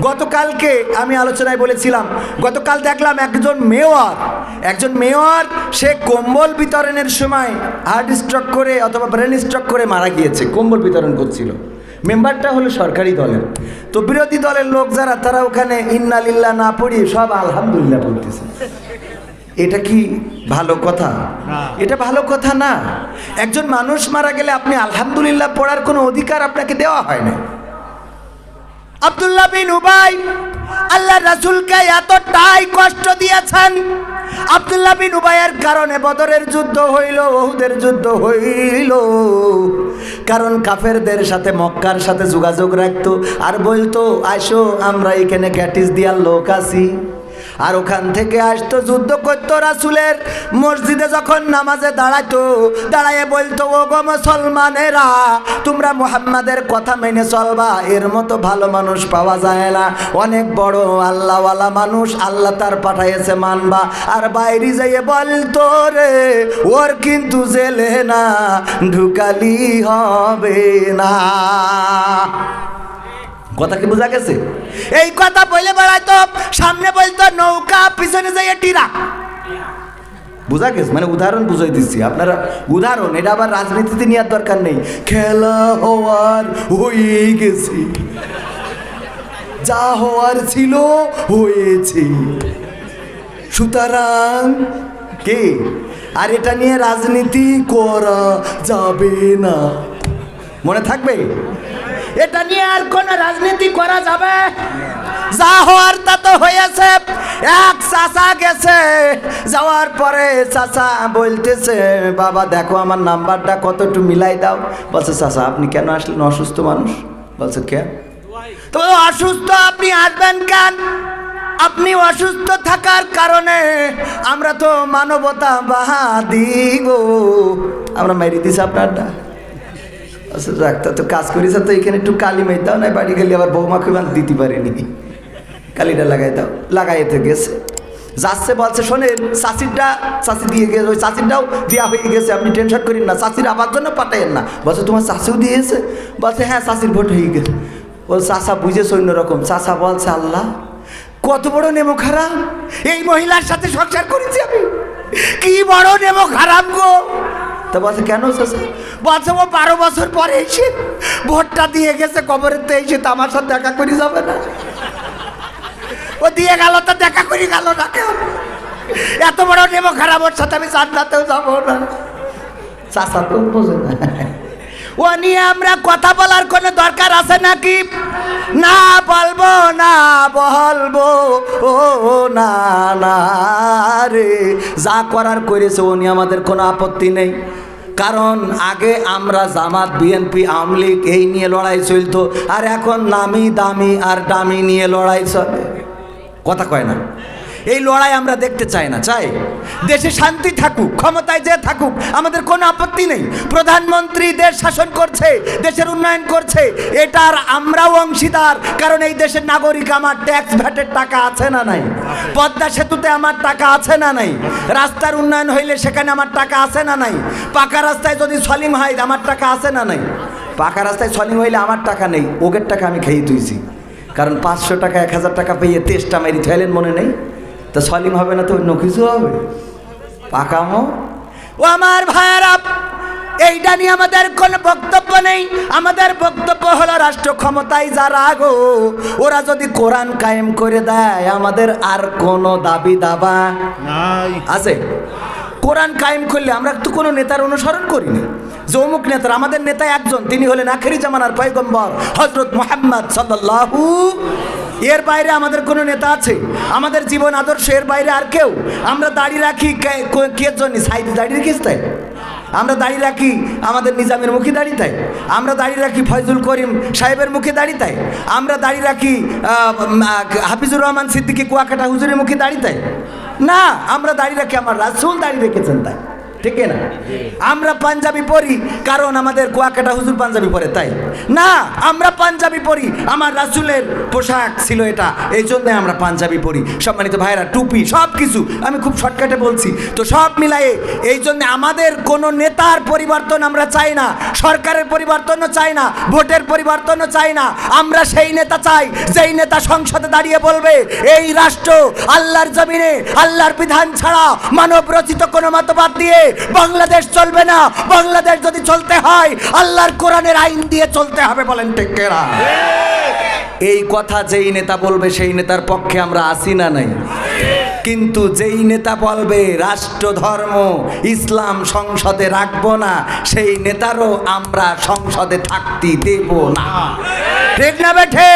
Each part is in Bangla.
গতকালকে আমি আলোচনায় বলেছিলাম গতকাল দেখলাম একজন মেয়র একজন মেয়র সে কম্বল বিতরণের সময় হার্ট স্ট্রোক করে অথবা ব্রেন স্ট্রোক করে মারা গিয়েছে কম্বল বিতরণ করছিল। মেম্বারটা হলো সরকারি দলের। তো বিরোধী দলের লোক যারা তারা ওখানে ইন্নালিল্লা না পড়িয়ে সব আলহামদুলিল্লাহ পড়তেছে এটা কি ভালো কথা? এটা ভালো কথা না। একজন মানুষ মারা গেলে আপনি আলহামদুলিল্লাহ পড়ার কোনো অধিকার আপনাকে দেওয়া হয় না। আব্দুল্লাহ বিন উবাই আল্লাহ রাসূলকে এতটাই কষ্ট দিয়েছেন। আব্দুল্লাহ বিন উবাইয়ের কারণে বদরের যুদ্ধ হইল ওহুদের যুদ্ধ হইল। কারণ কাফেরদের সাথে মক্কার সাথে যোগাযোগ রাখতো। আর বলতো আসো আমরা এখানে ক্যাটিস দিয়ার লোক আছি। আর ওখান থেকে আসতো, যুদ্ধ করতো রাসুলের। মসজিদে যখন নামাজে দাঁড়াতো দাঁড়ায় বলতো ও গো মুসলমানেরা, তোমরা মুহাম্মাদের কথা মেনে চলবা, এর মতো ভালো মানুষ পাওয়া যায় না। অনেক বড় আল্লাহওয়ালা মানুষ, আল্লাহ তার পাঠাইছে মানবা। আর বাইরে যাইয়ে বলতো, রে, ওর কিন্তু জেলে না, ঢুকালি হবে না। কথা কি বোঝা গেছে? এই কথা বলে বেড়াইতো সামনে বলতো নৌকা পিছনে যাইয়ে টিরা। বোঝা গেছে? মানে উদাহরণ বুঝাই দিচ্ছি। আপনারা উদাহরণ এটা আবার রাজনীতিতে নেওয়ার দরকার নেই। খেলা হওয়ার হয়ে গেছে। যা হওয়ার ছিল হয়েছে। সুতরাং কে? আর এটা নিয়ে রাজনীতি করা যাবে না। মনে থাকবে? এটা নিয়ে আর কোন রাজনীতি করা যাবে? যা হওয়ার তা তো হয়েছে। এক চাচা গেছে, যাওয়ার পরে চাচা বলতেছে, বাবা, দেখো আমার নাম্বারটা কত একটু মিলাই দাও। বলছে, চাচা, আপনি কেন আসলেন? অসুস্থ মানুষ? বলছে, কে? তো অসুস্থ আপনি আসবেন কেন? আপনি অসুস্থ থাকার কারণে আমরা তো মানবতা বাহা দিব আমরা মেরে দিছি আপনারটা। আচ্ছা তো কাজ করিস তো এখানে একটু কালি মাই দাও না বাড়ি গেলে আবার বৌমা খুব দিতে পারিনি। কালিটা লাগাই দাও লাগাইতে গেছে। যাচ্ছে বলছে, শোনেন চাষিরটা চাষি দিয়ে গেছে, ওই চাষিরটাও দেওয়া হয়ে গেছে, আপনি টেনশন করেন না চাষির আবার জন্য পাঠাইয়েন না। বলছে, তোমার চাষিও দিয়েছে? বলছে হ্যাঁ চাষির ভোট হয়ে গেছে। ও চাষা বুঝেছে অন্যরকম চাষা বলছে, আল্লাহ, কত বড় নেমো খারাপ। এই মহিলার সাথে সংসার করেছি আমি। কি বড় নেমো খারাপ গো। তা বলছে, কেন চাষা বলছে, ও বারো বছর পরে এসে ভোটটা দিয়ে গেছে, কবরের তো এসে তো আমার সাথে দেখা করে যাবে না। ও দিয়ে গেল, তো দেখা করি গেল না কেউ এত বড় নেমো খারাপ ওর সাথে আমি জান্নাতেও যাব না। চাষা তো বোঝে না। ও নিয়ে আমরা কথা বলার কোনো দরকার আছে নাকি? না বলব না বলব, ও না না রে। যা করার করেছে নিয়ে আমাদের কোনো আপত্তি নেই। কারণ আগে আমরা জামাত বিএনপি আওয়ামী লীগ, এই নিয়ে লড়াই চলতো। আর এখন নামি দামি আর দামি নিয়ে লড়াই চলে। কথা কয় না? এই লড়াই আমরা দেখতে চাই না, চাই। দেশে শান্তি থাকুক, ক্ষমতায় যে থাকুক, আমাদের কোনো আপত্তি নেই। প্রধানমন্ত্রী দেশ শাসন করছে, দেশের উন্নয়ন করছে, এটার আমরাও অংশীদার, কারণ এই দেশের নাগরিক আমার ট্যাক্স ভ্যাটের টাকা আছে না নাই? পদ্মা সেতুতে আমার টাকা আছে না নাই? রাস্তার উন্নয়ন হইলে সেখানে আমার টাকা আছে না নাই? পাকা রাস্তায় যদি সলিম হয়, আমার টাকা আছে না নাই? পাকা রাস্তায় সলিম হইলে আমার টাকা নেই, ওগের টাকা আমি খেয়ে তুইছি। কারণ পাঁচশো টাকা, এক হাজার টাকা পেয়ে তেষ্টা মেরি থাইলেন মনে নেই? তা সলিম হবে না তো অন্য কিছু হবে? পাকামো? ও আমার ভাইয়ারা এইটা নিয়ে আমাদের কোনো বক্তব্য নেই। আমাদের বক্তব্য হলো রাষ্ট্র ক্ষমতায় যারা গো ওরা যদি কোরআন কায়েম করে দেয় আমাদের আর কোনো দাবি দাবা নাই। আছে? কোরআন কায়েম করলে আমরা তো কোনো নেতার অনুসরণ করিনি যে অমুক নেতার আমাদের নেতা একজন তিনি হলেন আখেরি জামানার পয়গম্বর হজরত মোহাম্মদ সাল্লাহু এর বাইরে আমাদের কোনো নেতা আছে? আমাদের জীবন আদর্শ এর বাইরে আর কেউ? আমরা দাড়ি রাখি কে- জন্য? সাইড দাড়ি রেখিস তাই? আমরা দাড়ি রাখি আমাদের নিজামের মুখে দাঁড়িয়ে তাই? আমরা দাঁড়িয়ে রাখি ফয়জুল করিম সাহেবের মুখে দাঁড়িয়ে তাই? আমরা দাড়ি রাখি হাফিজুর রহমান সিদ্দিকী কুয়াকাটা হুজুরের মুখে দাঁড়িয়ে তাই? না, আমরা দাড়ি রাখি, আমার রাসুল দাড়ি রেখেছেন তাই। ঠিক না আমরা পাঞ্জাবি পরি, কারণ আমাদের কুয়াকাটা হুজুর পাঞ্জাবি পরে, তাই? না, আমরা পাঞ্জাবি পরি, আমার রাসুলের পোশাক ছিল এটা, এই জন্যে আমরা পাঞ্জাবি পরি। সম্মানিত ভাইরা টুপি সব কিছু আমি খুব শর্টকাটে বলছি। তো সব মিলায়ে, এই জন্য আমাদের কোনো নেতার পরিবর্তন আমরা চাই না, সরকারের পরিবর্তনও চাই না, ভোটের পরিবর্তনও চাই না। আমরা সেই নেতা চাই, যেই নেতা সংসদে দাঁড়িয়ে বলবে, এই রাষ্ট্র আল্লাহর জমিনে, আল্লাহর বিধান ছাড়া মানব রচিত কোনো মতবাদ দিয়ে বাংলাদেশ চলবে না। বাংলাদেশ যদি চলতে হয়, আল্লাহর কোরআনের আইন দিয়ে চলতে হবে বলেন টেকেরা এই কথা যেই নেতা বলবে, সেই নেতার পক্ষে আমরা আসি না নাই। কিন্তু যেই নেতা বলবে, রাষ্ট্র, ধর্ম, ইসলাম সংসদে রাখব না, সেই নেতারও আমরা সংসদে থাকতে দেব না। ঠিক না বেঠে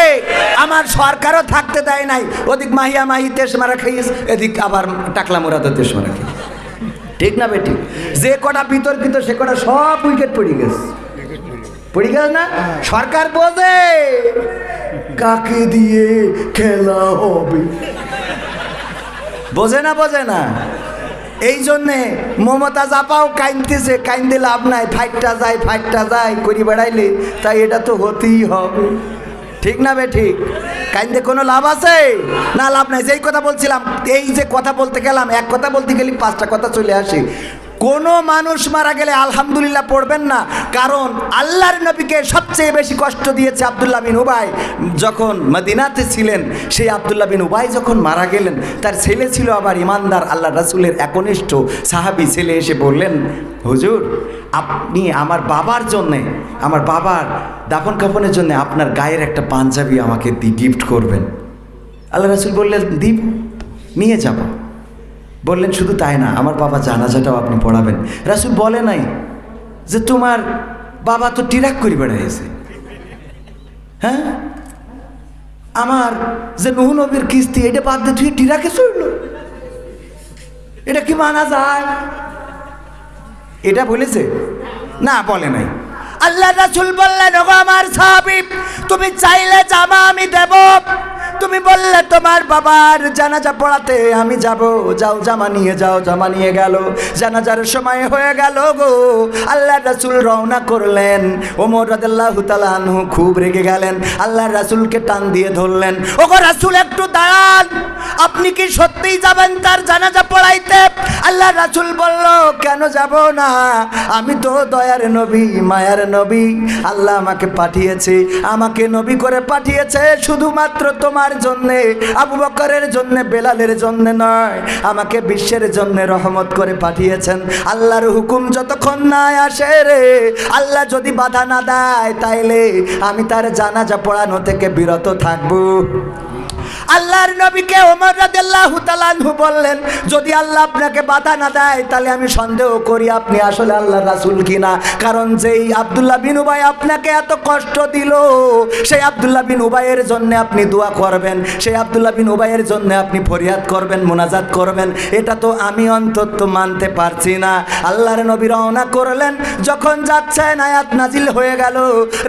আমার সরকারও থাকতে দেয় নাই। ওদিক মাহিয়া মাহি তেস মারা খাইস এদিক আবার টাকলা মোরাদা তেস মারা খাই ঠিক না বেটি যে কটা বিতর্কিত, সে কটা সব উইকেট পড়ে গেছে। পড়ে গেল না? সরকার বোঝে কাকে দিয়ে খেলা হবে? বোঝে না বোঝে না। এই জন্যে মমতা জাপাও কাইনতেছে কাইন্দে লাভ নাই। ফাইটটা যায় ফাইটটা যায়, করি বেড়াইলে, তাই এটা তো হতেই হবে। ঠিক না বে, ঠিক? কাইন্দে কোনো লাভ আছে? না, লাভ নাই। যেই কথা বলছিলাম, এই যে কথা বলতে গেলাম, এক কথা বলতে গেলে পাঁচটা কথা চলে আসে। কোনো মানুষ মারা গেলে আলহামদুলিল্লাহ পড়বেন না। কারণ আল্লাহর নবীকে সবচেয়ে বেশি কষ্ট দিয়েছে আবদুল্লাহ বিন উবাই। যখন মদিনাতে ছিলেন, সেই আবদুল্লাহ বিন উবাই যখন মারা গেলেন, তার ছেলে ছিল আবার ইমানদার আল্লাহ রাসুলের একনিষ্ঠ সাহাবি ছেলে এসে বললেন, হুজুর, আপনি আমার বাবার জন্যে, আমার বাবার দাফন কাফনের জন্য আপনার গায়ের একটা পাঞ্জাবি আমাকে গিফট করবেন। আল্লাহ রাসুল বললেন, দিব, নিয়ে যাব। বললেন, শুধু তাই না, আমার বাবা জানাজাটাও আপনি পড়াবেন। রাসুল বলে নাই যে, তোমার বাবা তো টিরাক করে বেড়াইছে। হ্যাঁ? আমার যে নুহ নবীর কিস্তি, এটা বাদ দিয়ে তুই টিরাকে চড়ল এটা কি মানা যায়? এটা বলেছে? না, বলে নাই। আল্লাহ রাসুল বললেন, ওগো আমার সাহাবি, তুমি চাইলে জামা আমি দেব। তুমি বললে তোমার বাবার জানাজা পড়াতে আমি যাব। যাও, জামা নিয়ে যাও, জামা নিয়ে গেল। জানাজার সময় হয়ে গেল গো। আল্লাহ রাসুল রওনা করলেন। ওমর রাদিল্লাহু তাআলা খুব রেগে গেলেন। আল্লাহ রাসুলকে টান দিয়ে ধরলেন। ওগো রাসুল, একটু দাঁড়ান। আপনি কি সত্যিই যাবেন তার জানাজা পড়াইতে? আল্লাহ রাসুল বলল, কেন যাব না? আমি তো দয়ার নবী, মায়ার নবী। আল্লাহ আমাকে পাঠিয়েছে। আমাকে নবী করে পাঠিয়েছে শুধুমাত্র তোমার জন্যে, আবু বকরের জন্য, বেলালের জন্য নয়, আমাকে বিশ্বের জন্য রহমত করে পাঠিয়েছেন। আল্লাহর হুকুম যতক্ষণ না আসে রে, আল্লাহ যদি বাধা না দেয়, তাইলে আমি তার জানাজা পড়ানো থেকে বিরত থাকব। আল্লাহর নবীকে ওমর রাদিয়াল্লাহু তাআলা আনহু বললেন, যদি আল্লাহ আপনাকে বাধা না দেয়, তাহলে আমি সন্দেহ করি আপনি আসলে আল্লাহর রাসূল কিনা। কারণ যেই আব্দুল্লাহ বিন উবাই আপনাকে এত কষ্ট দিল, সেই আব্দুল্লাহ বিন উবাইয়ের জন্য আপনি দোয়া করবেন, সেই আব্দুল্লাহ বিন উবাইয়ের জন্য আপনি ফরিয়াদ করবেন, মোনাজাত করবেন। এটা তো আমি অন্তত মানতে পারছি না। আল্লাহর নবী রওনা করলেন, যখন যাচ্ছেন, আয়াত নাজিল হয়ে গেল,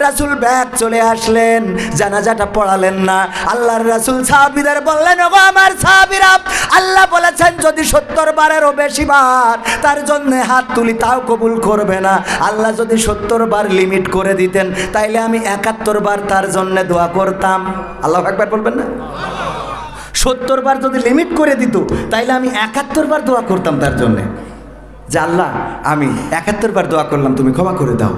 রাসূল ব্যাগ চলে আসলেন, জানাজাটা পড়ালেন না। আল্লাহর রাসূল সাহাবীদের বললেন, ওগো আমার সাহাবীরা, আল্লাহ বলেছেন যদি সত্তর বারেরও বেশি বার তার জন্য হাত তুলি, তাও কবুল করবে না। আল্লাহ যদি সত্তর বার লিমিট করে দিতেন, তাইলে আমি একাত্তর বার তার জন্য দোয়া করতাম। আল্লাহ একবার বলবেন না? সত্তর বার যদি লিমিট করে দিত, তাইলে আমি একাত্তর বার দোয়া করতাম তার জন্যে। যে আল্লাহ, আমি একাত্তর বার দোয়া করলাম, তুমি ক্ষমা করে দাও।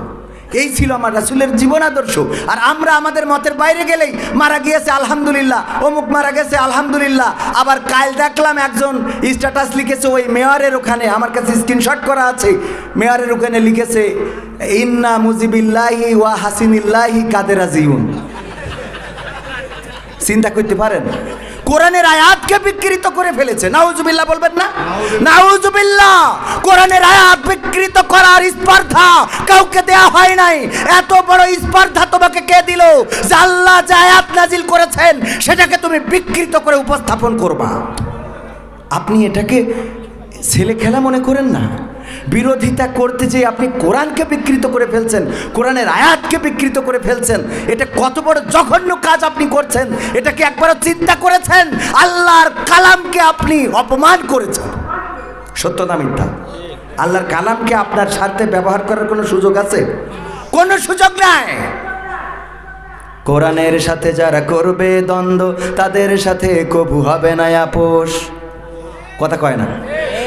এই ছিল আমার রাসুলের জীবন আদর্শ। আর আমরা আমাদের মতের বাইরে গেলেই মারা গিয়েছে আলহামদুলিল্লাহ, অমুক মারা গেছে আলহামদুলিল্লাহ। আবার কাল দেখলাম একজন স্ট্যাটাস লিখেছে ওই মেয়রের ওখানে, আমার কাছে স্ক্রিনশট করা আছে। মেয়রের ওখানে লিখেছে, ইন্না মুজিবিল্লাহি ওয়া হাসিনিল্লাহি কাদের আজিউন চিন্তা করতে পারেন? কোরআনের আয়াতকে বিকৃত করে ফেলেছে। নাউজুবিল্লাহ বলবেন না? নাউজুবিল্লাহ, কোরআনের আয়াত বিকৃত করার স্পর্ধা কাউকে দেয়া হয় নাই। এত বড় স্পর্ধা তোমাকে কে দিল? যে আল্লাহ যে আয়াত নাজিল করেছেন, সেটাকে তুমি বিকৃত করে উপস্থাপন করবা। আপনি এটাকে ছেলে খেলা মনে করেন না? বিরোধিতা করতে যে আপনি কোরআনকে বিকৃত করে ফেলছেন, কোরআনের আয়াতকে বিকৃত করে ফেলছেন, এটা কত বড় জঘন্য কাজ আপনি করছেন, এটাকে একবারও চিন্তা করেছেন, আল্লাহর কালামকে আপনি অপমান করেছেন। সত্য না মিথ্যা? আল্লাহর কালামকে আপনার স্বার্থে ব্যবহার করার কোনো সুযোগ আছে? কোনো সুযোগ নাই। কোরআনের সাথে যারা করবে দ্বন্দ্ব, তাদের সাথে কবু হবে না আপোষ কথা কয় না।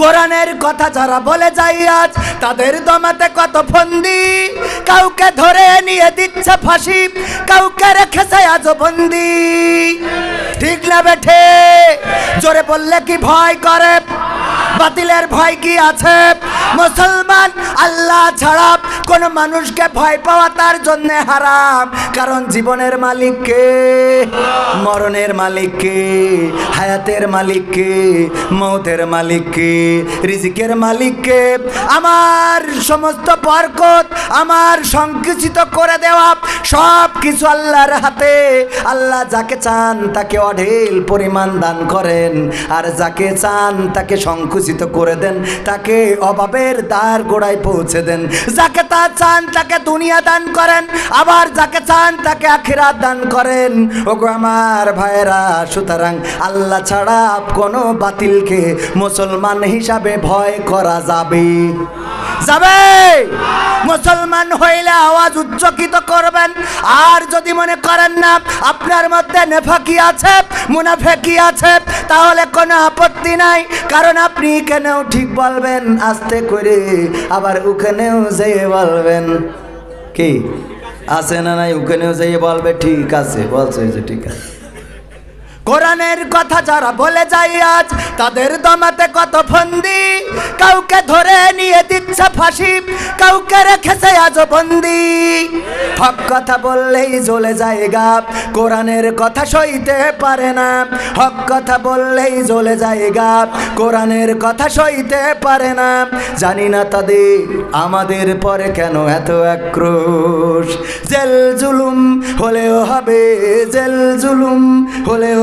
কোরআনের কথা যারা বলে যাই আজ, তাদের দমাতে কত ফন্দি? কাউকে ধরে নিয়ে দিচ্ছে ফাঁসি, কাউকে রেখেছে আজ বন্দি। ঠিক না বেঠে? জোরে বললে কি ভয় করে? বাতিলের ভয় কি আছে? মুসলমান আল্লাহ ছাড়া কোন মানুষকে ভয় পাওয়া তার জন্য হারাম। কারণ জীবনের মালিককে মরণের মালিককে হায়াতের মালিককে মৌতের মালিককে রিজিকের মালিককে আমার সমস্ত বরকত, আমার সংকুচিত করে দেওয়া সব কিছু আল্লাহর হাতে। আল্লাহ যাকে চান তাকে অঢেল পরিমাণ দান করেন। আর যাকে চান তাকে সংকুচিত করে দেন, তাকে অভাবের দ্বার গোড়ায় পৌঁছে দেন। যাকে তা চান, তাকে দুনিয়া দান করেন, আবার যাকে চান, তাকে আখিরাত দান করেন। ওগো আমার ভাইয়েরা, সুতরাং আল্লাহ ছাড়া কোনো বাতিলকে মুসলমান হিসাবে ভয় করা যাবে। যাবে! মুসলমান হইলে আওয়াজ উচ্চকিত করবেন। আর যদি মনে করেন না, আপনার মধ্যে নেফাকি আছে, মুনাফেকি আছে, তাহলে কোনো আপত্তি নাই, কারণ আপনি এখানেও ঠিক বলবেন, আস্তে করে আবার ওখানেও যেয়ে বলবেন। কি? আছে না নাই? ওখানেও যেয়ে বলবে? ঠিক আছে, বলছে যে ঠিক আছে। কোরআনের কথা যারা বলে যায় আজ, তাদের দমাতে কত ফন্দি? কাউকে ধরে নিয়ে দিচ্ছে ফাঁসি, কাউকে রেখেছে আজ বন্দি। হক কথা বললেই জ্বলে যায় গাপ কোরআনের কথা সইতে পারে না। হক কথা বললেই জ্বলে যায় গাপ কোরআনের কথা সইতে পারে না। জানি না তাদের আমাদের পরে কেন এত আক্রোশ। জেল জুলুম হলেও হবে, জেল জুলুম হলেও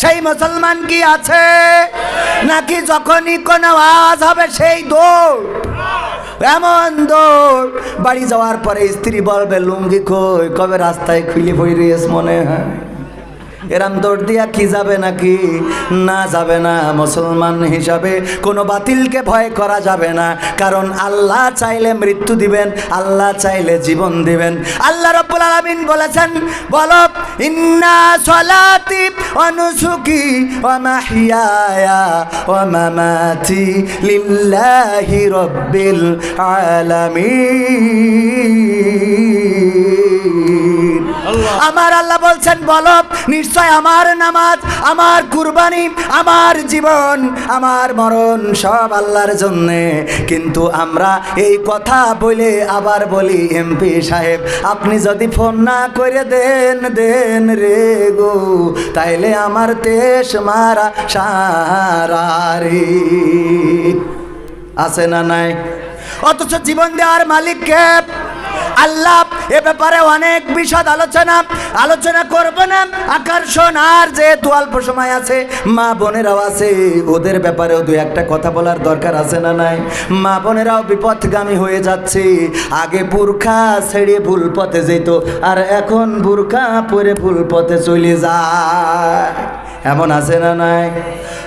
সেই মুসলমান কি আছে? নাকি যখনই কোনো আওয়াজ হবে সেই দৌড়? এমন দৌড়। বাড়ি যাওয়ার পরে স্ত্রী বলবে, লুঙ্গি কই? কবে রাস্তায় খুলে বই রয়েছে মনে হয়? এরাম দৌড় দিয়া কি যাবে নাকি? না যাবে না, মুসলমান হিসাবে কোনো বাতিলকে ভয় করা যাবে না। কারণ আল্লাহ চাইলে মৃত্যু দিবেন, আল্লাহ চাইলে জীবন দিবেন। আল্লাহ রব্বুল আলামিন বলেছেন, বলো, ইন্না সলাতি অনুসুকি ওয়া মাহিয়ায়া ওয়া মামাতি লিল্লাহি রব্বিল আলামিন। আমার আল্লাহ বলছেন, বলো, নিশ্চয় আমার নামাজ, আমার কুরবানি, আমার জীবন, আমার মরণ সব আল্লাহর জন্যে। কিন্তু আমরা এই কথা বলে আবার বলি, এমপি সাহেব, আপনি যদি ফোন না করে দেন দেন রে গো, তাইলে আমার দেশ মারা সারা রে। আছে না নাই? অথচ জীবন দেওয়ার মালিককে আল্লাহ, এ ব্যাপারে অনেক বিশদ আলোচনা। আলোচনা করব না। আকর্ষণ আর যেহেতু অল্প সময় আছে, মা বোনেরাও আছে, ওদের ব্যাপারেও দু একটা কথা বলার দরকার আছে না নাই? মা বোনেরাও বিপথগামী হয়ে যাচ্ছে। আগে বুর্খা ছেড়ে ভুল পথে যেত, আর এখন বুর্খা পরে ভুল পথে চলে যায়। এমন আছে না নাই?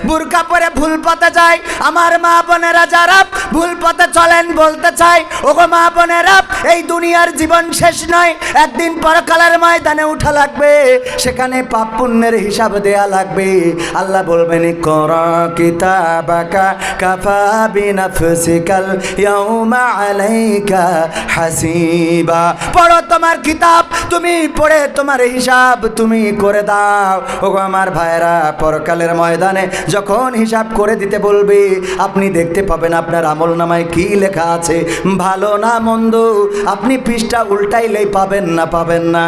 বুরকা পরে ভুল পথে যায়। আমার মা বোনেরা যারা ভুল পথে চলেন বলতে চাই ওগো মা বোনেরা এই দুনিয়ার জীবন শেষ নয়। একদিন পরকালের ময়দানে উঠা লাগবে। সেখানে পাপ পুণ্যের হিসাব দেয়া লাগবে। আল্লাহ বলবেন কর কিতাবাকা হাসিবা। পড়ো তোমার কিতাব, তুমি পড়ে তোমার হিসাব তুমি করে দাও। ওগো আমার ভাইরা পরকালের ময়দানে যখন হিসাব করে দিতে বলবে, আপনি দেখতে পাবেন আপনার আমল নামায় কি লেখা আছে। ভালো না মন্দ আপনি পৃষ্ঠা উল্টাইলেই পাবেন না পাবেন না।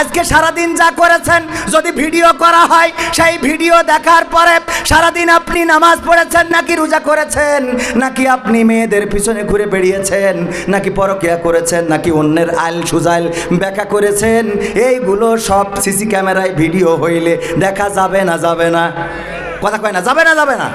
আজকে সারাদিন যা করেছেন, যদি ভিডিও করা হয়, সেই ভিডিও দেখার পরে সারাদিন আপনি নামাজ পড়েছেন, নাকি রোজা করেছেন, নাকি আপনি মেয়েদের পিছনে ঘুরে বেরিয়েছেন নাকি পরকিয়া করেছেন, নাকি অন্যের আইল সুজাইল ব্যাখ্যা করেছেন, এইগুলো সব সিসি ক্যামেরায় ভিডিও হইলে দেখা যাবে না যাবে না। কথা কয় না, যাবে না যাবে না।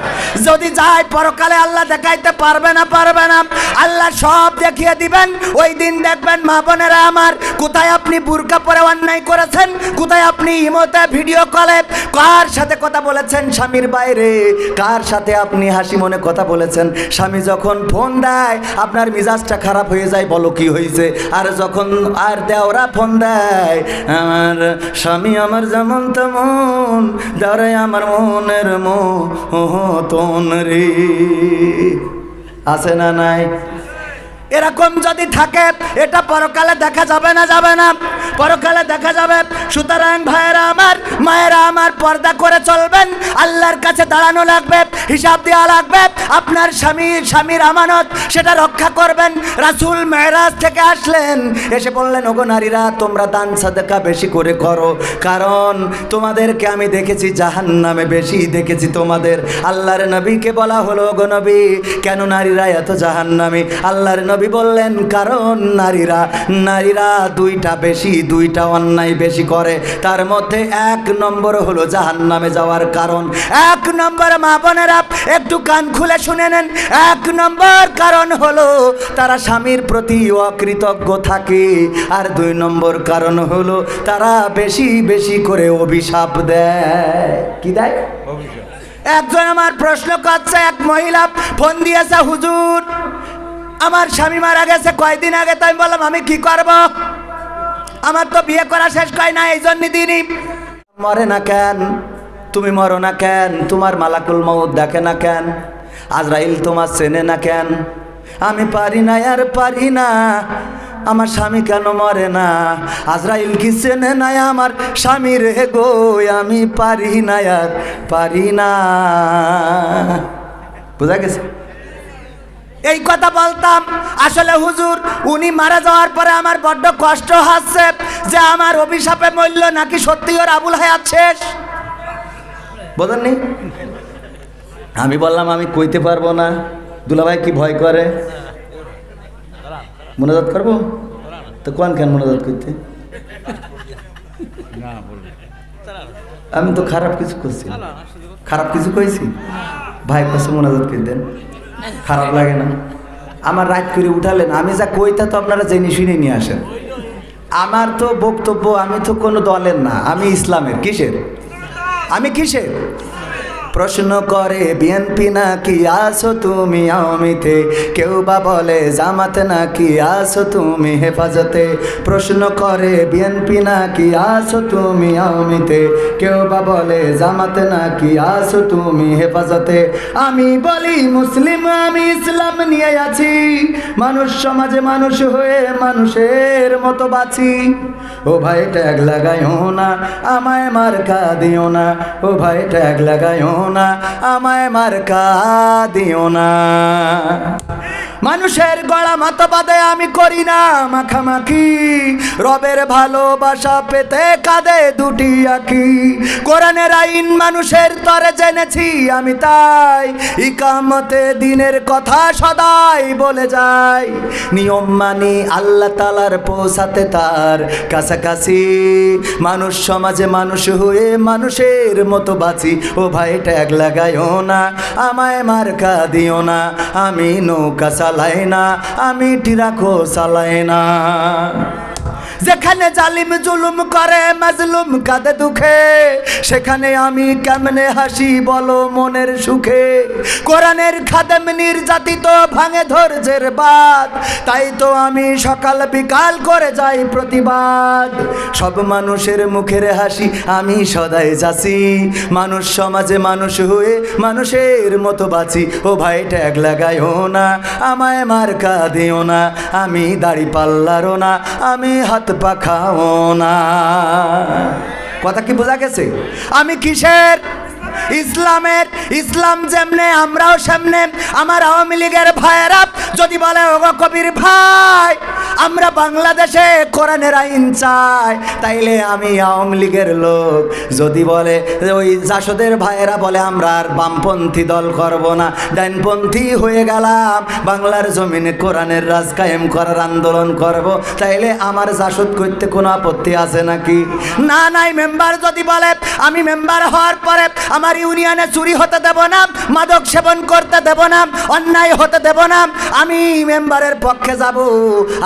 যদি যায়, পরকালে আল্লাহ দেখাইতে পারবে না পারবে না। আল্লাহ সব দেখিয়ে দিবেন, ওই দিন দেখবেন মা বোনেরা আমার, কোথায় আপনি বুরকা পরে অন্যায় করেছেন, কোথায় আপনি ইমোতে ভিডিও কলে কার সাথে কথা বলেছেন স্বামীর বাইরে? কার সাথে আপনি হাসি মনে কথা বলেছেন? স্বামী যখন ফোন দেয়, আপনার মিজাজটা খারাপ হয়ে যায়, বলো কি হয়েছে আর যখন আর দেওরা ফোন দেয়, আমার স্বামী আমার যেমন তেমন দেওরে আমার মনের মোহতন রে। আছে না নাই? এরকম যদি থাকে, এটা পরকালে দেখা যাবে না যাবে না। পরকালে দেখা যাবে। সুতরাং ভাইয়েরা আমার, মায়েরা আমার, পর্দা করে চলবেন। আল্লাহর কাছে দাঁড়ানো লাগবে, হিসাব দেওয়া লাগবে। আপনার স্বামী, স্বামীর আমানত, সেটা রক্ষা করবেন। রাসুল মেহরাজ থেকে আসলেন। এসে বললেন, ওগো নারীরা, তোমরা দান সাদেকা বেশি করে করো। কারণ তোমাদেরকে আমি দেখেছি জাহান নামে বেশি দেখেছি তোমাদের। আল্লাহর নবীকে বলা হলো, ওগো নবী, কেন নারীরা এত জাহান নামে আল্লাহর নবী বললেন কারণ নারীরা নারীরা দুইটা বেশি দুইটা অন্যায় বেশি করে। তার মধ্যে এক নম্বর হলো জাহান নামে যাওয়ার কারণ। এক নম্বর মা বোনেরা একটু কান খুলে শুনে নেন। এক নম্বর কারণ হলো তারা স্বামীর প্রতি অকৃতজ্ঞ থাকে। আর দুই নম্বর কারণ হলো তারা বেশি বেশি করে অভিশাপ দেয়। কি দেয়? একজন আমার প্রশ্ন করছে এক মহিলা ফোন দিয়েছে হুজুর আমার স্বামী মারা গেছে কয়দিন আগে তো আমি বললাম, আমি কি করব? আমার তো বিয়ে করা শেষ কয় না এই জন্য দিনই। মরে না কেন? তুমি মরো না কেন? তোমার মালাকুল মৌত দেখে না কেন? আজরাইল তোমার চেনে না কেন? আমি পারি না, আর পারি না। আমার স্বামী কেন মরে না? আজরাইল কি চেনে নাই আমার স্বামী রে গো? আমি পারি না, আর পারি না। বোঝা গেছে? এই কথা বলতাম। আসলে হুজুর, উনি মারা যাওয়ার পরে আমার বড্ড কষ্ট হচ্ছে যে আমার অভিশাপে মূল্য নাকি সত্যি ওর আবুল হায়াত শেষ। বোঝেননি? আমি বললাম, আমি কইতে পারব না। দুলাভাই কি ভয় করে? মনোজাত করব? তো কোন কেন মনোজাত করতে? আমি তো খারাপ কিছু করছি খারাপ কিছু কইছি? ভাই কাছে মনোজাত করে দেন। খারাপ লাগে না। আমার রাত করে উঠালেন। আমি যা কইতা তো আপনারা জেনে শুনে নিয়ে আসেন। আমার তো বক্তব্য, আমি তো কোনো দলের না, আমি ইসলামের। কিসের? আমি কিসের? প্রশ্ন করে বিএনপি নাকি আসো তুমি আওয়ামীতে কেউ বা বলে, জামাতে নাকি আসো তুমি হেফাজতে? প্রশ্ন করে বিএনপি নাকি আসো তুমি আওয়ামীতে কেউ বা বলে, জামাতে নাকি আসো তুমি হেফাজতে? আমি বলি, মুসলিম, আমি ইসলাম নিয়ে আছি। মানুষ সমাজে মানুষ হয়ে মানুষের মতো বাঁচি। ও ভাই, ট্যাগ লাগাইও না, আমায় মার্কা দিও না। ও ভাই, ট্যাগ লাগাইও না আমায় মার্কা দিও না। মানুষের গলা মতবাদে আমি করি না মাখামাখি। রবের ভালোবাসা পেতে কাঁদে দুটি আঁকি কোরআনের আইন মানুষের তরে জেনেছি আমি তাই। ইকামতে দিনের কথা সদাই বলে যাই। নিয়ম মানি আল্লাহ তালার পৌঁছাতে তার কাছাকাছি। মানুষ সমাজে মানুষ হয়ে মানুষের মতো বাঁচি। ও ভাই, ট্যাগ লাগাইও না, আমায় মার্কা দিও না। আমি নৌকা চালাই না আমি টিরাকো চালাই না। যেখানে যেখানে জালিম জুলুম করে, মাজলুম কাঁদে দুঃখে। সেখানে আমি কেমনে হাসি বলো মনের সুখে? কোরআনের খাদেম নির্যাতিত ভাঙে ধৈর্যের বাদ তাই তো আমি সকাল বিকাল করে যাই প্রতিবাদ। সব মানুষের মুখের হাসি আমি সদাই যাচ্ছি মানুষ সমাজে মানুষ হয়ে মানুষের মতো বাঁচি। ও ভাই, ট্যাগ লাগাইও না, আমায় মার্কা দিও না। আমি দাড়ি পাল্লারও না, আমি হাত পাখাও না। কথা কি বোঝা গেছে? আমি কিসের? ইসলামের। ইসলাম যেমনে, আমরাও সামনে। আমার আওয়ামী লীগের ভাইয়েরা যদি বলে, ওগো কবির ভাই আমরা বাংলাদেশে কোরআনের আইন চাই, তাইলে আমি আওয়ামী লীগের লোক। যদি বলে ওই জাসদের ভাইয়েরা বলে, আমরা আর বামপন্থী দল করব না। ডাইনপন্থী হয়ে গেলাম, বাংলার জমিনে কোরআনের রাজ কায়েম করার আন্দোলন করব। তাইলে আমার জাসদ করতে কোনো আপত্তি আছে নাকি? না, নাই, মেম্বার যদি বলে, আমি মেম্বার হওয়ার পরে আমার ইউনিয়নে চুরি হতে দেব না, মাদক সেবন করতে দেব না, অন্যায় হতে দেব না, আমি মেম্বারের পক্ষে যাব।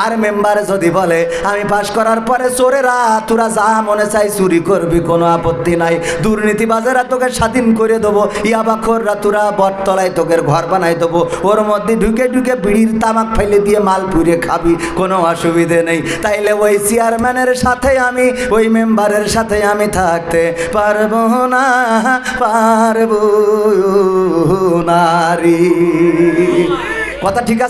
আর মেম্বার যদি বলে, আমি পাশ করার পরে চোরেরা তোরা যা মনে চাই চুরি করবি, কোনো আপত্তি নাই। দুর্নীতিবাজেরা তোকে স্বাধীন করে দেবো, ইয়াবাখররা তোরা বটতলায় তোকে ঘর বানাই দেবো। ওর মধ্যে ঢুকে ঢুকে বিড়ির তামাক ফেলে দিয়ে মাল পুড়ে খাবি, কোনো অসুবিধে নেই। তাইলে ওই চেয়ারম্যানের সাথে আমি, ওই মেম্বারের সাথে আমি থাকতে পারব না, পারব নারী কথা ঠিক আছে?